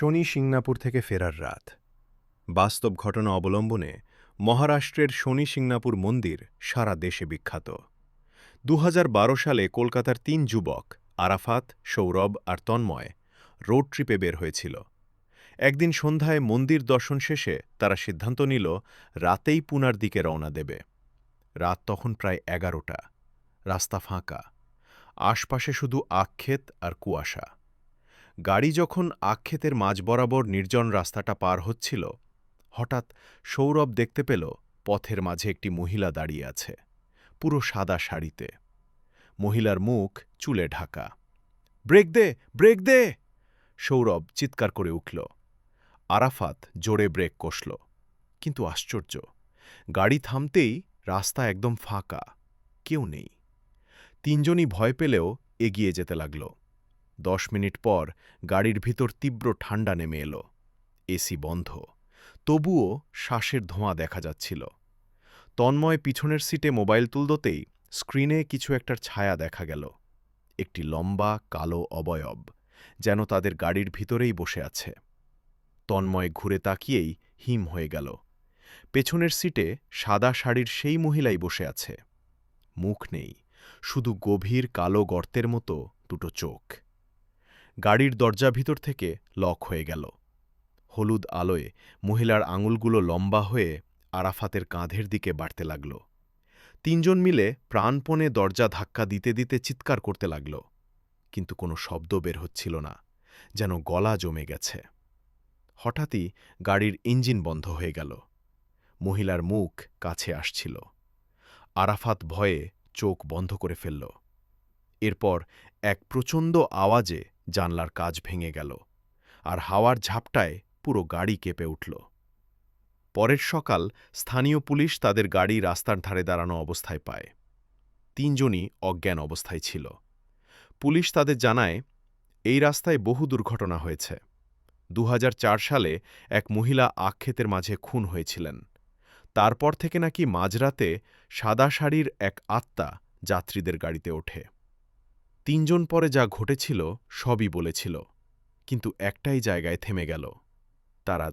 শনি সিংনাপুর থেকে ফেরার রাত। বাস্তব ঘটনা অবলম্বনে মহারাষ্ট্রের শনি সিংনাপুর মন্দির সারা দেশে বিখ্যাত। দু হাজার বারো সালে কলকাতার তিন যুবক, আরাফাত, সৌরভ আর তন্ময়, রোড ট্রিপে বের হয়েছিল। একদিন সন্ধ্যায় মন্দির দর্শন শেষে তারা সিদ্ধান্ত নিল, রাতেই পুনার দিকে রওনা দেবে। রাত তখন প্রায় এগারোটা। রাস্তা ফাঁকা। আশপাশে শুধু আক্ষেত আর কুয়াশা। গাড়ি যখন আক্ষেতের মাঝ বরাবর নির্জন রাস্তাটা পার হচ্ছিল, হঠাৎ সৌরভ দেখতে পেল পথের মাঝে একটি মহিলা দাঁড়িয়ে আছে, পুরো সাদা শাড়িতে। মহিলার মুখ চুলে ঢাকা। ব্রেক দে ব্রেক দে! সৌরভ চিৎকার করে উঠল। আরাফাত জোরে ব্রেক কষল। কিন্তু আশ্চর্য, গাড়ি থামতেই রাস্তা একদম ফাঁকা, কেউ নেই। তিনজনই ভয় পেলেও এগিয়ে যেতে লাগল। দশ মিনিট পর গাড়ির ভিতর তীব্র ঠান্ডা নেমে এলো। এসি বন্ধ। তবুও শ্বাসের ধোঁয়া দেখা যাচ্ছিল। তন্ময় পিছনের সিটে মোবাইল তুলদতেই স্ক্রিনে কিছু একটার ছায়া দেখা গেল। একটি লম্বা, কালো অবয়ব যেন তাদের গাড়ির ভিতরেই বসে আছে। তন্ময় ঘুরে তাকিয়েই হিম হয়ে গেল। পেছনের সিটে সাদা শাড়ির সেই মহিলাই বসে আছে। মুখ নেই, শুধু গভীর কালো গর্তের মতো দুটো চোখ। গাড়ির দরজা ভিতর থেকে লক হয়ে গেল। হলুদ আলোয় মহিলার আঙুলগুলো লম্বা হয়ে আরাফাতের কাঁধের দিকে বাড়তে লাগল। তিনজন মিলে প্রাণপণে দরজা ধাক্কা দিতে দিতে চিৎকার করতে লাগল। কিন্তু কোনো শব্দ বের হচ্ছিল না, যেন গলা জমে গেছে। হঠাৎই গাড়ির ইঞ্জিন বন্ধ হয়ে গেল। মহিলার মুখ কাছে আসছিল। আরাফাত ভয়ে চোখ বন্ধ করে ফেলল। এরপর এক প্রচণ্ড আওয়াজে জানলার কাজ ভেঙে গেল আর হাওয়ার ঝাপটায় পুরো গাড়ি কেঁপে উঠল। পরের সকাল স্থানীয় পুলিশ তাদের গাড়ি রাস্তার ধারে দাঁড়ানো অবস্থায় পায়। তিনজনই অজ্ঞান অবস্থায় ছিল। পুলিশ তাদের জানায়, এই রাস্তায় বহু দুর্ঘটনা হয়েছে। দু হাজার চার সালে এক মহিলা আক্ষেতের মাঝে খুন হয়েছিলেন। তারপর থেকে নাকি মাঝরাতে সাদা শাড়ির এক আত্মা যাত্রীদের গাড়িতে ওঠে। তিনজন পরে যা ঘটেছিল সবই বলেছিল কিন্তু একটাই জায়গায় থেমে গেল তারা